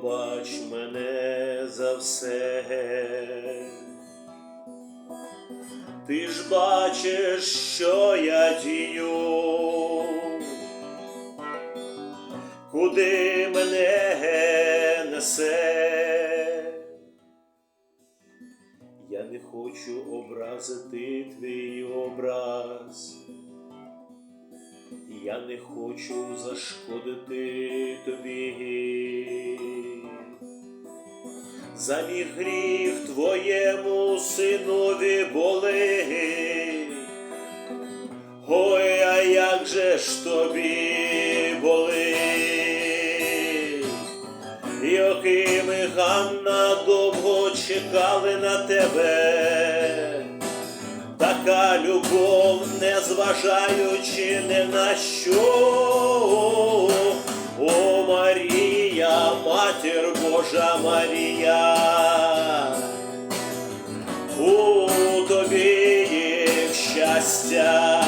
пробач мене за все. Ти ж бачиш, що я дію, куди мене несе. Я не хочу образити твій образ, я не хочу зашкодити тобі. За мій гріх твоєму синові болить. Ой, а як же ж тобі болить? Йохим і Ганна довго чекали на тебе, така любов, не зважаючи ні на що. Матір Божа Марія, у тобі є щастя,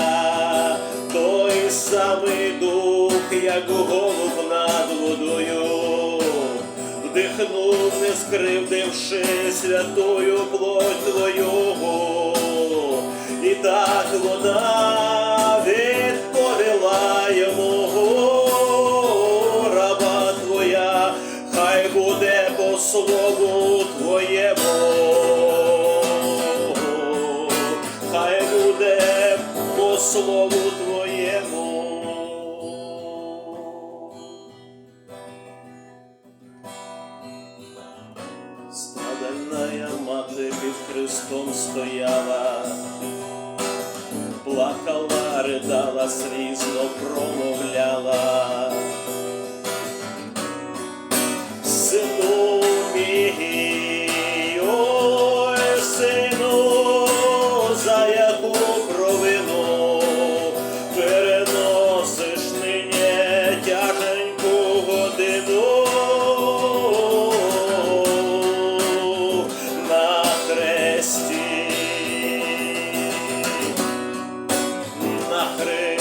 той самий дух, як голуб над водою, вдихнув, не скривдивши святою плоть твою, і так вона буде по слову твоєму, хай буде по слову твоєму. Страдальная мати під Христом стояла, плакала, ридала, слізно промовляла. Chrystusa.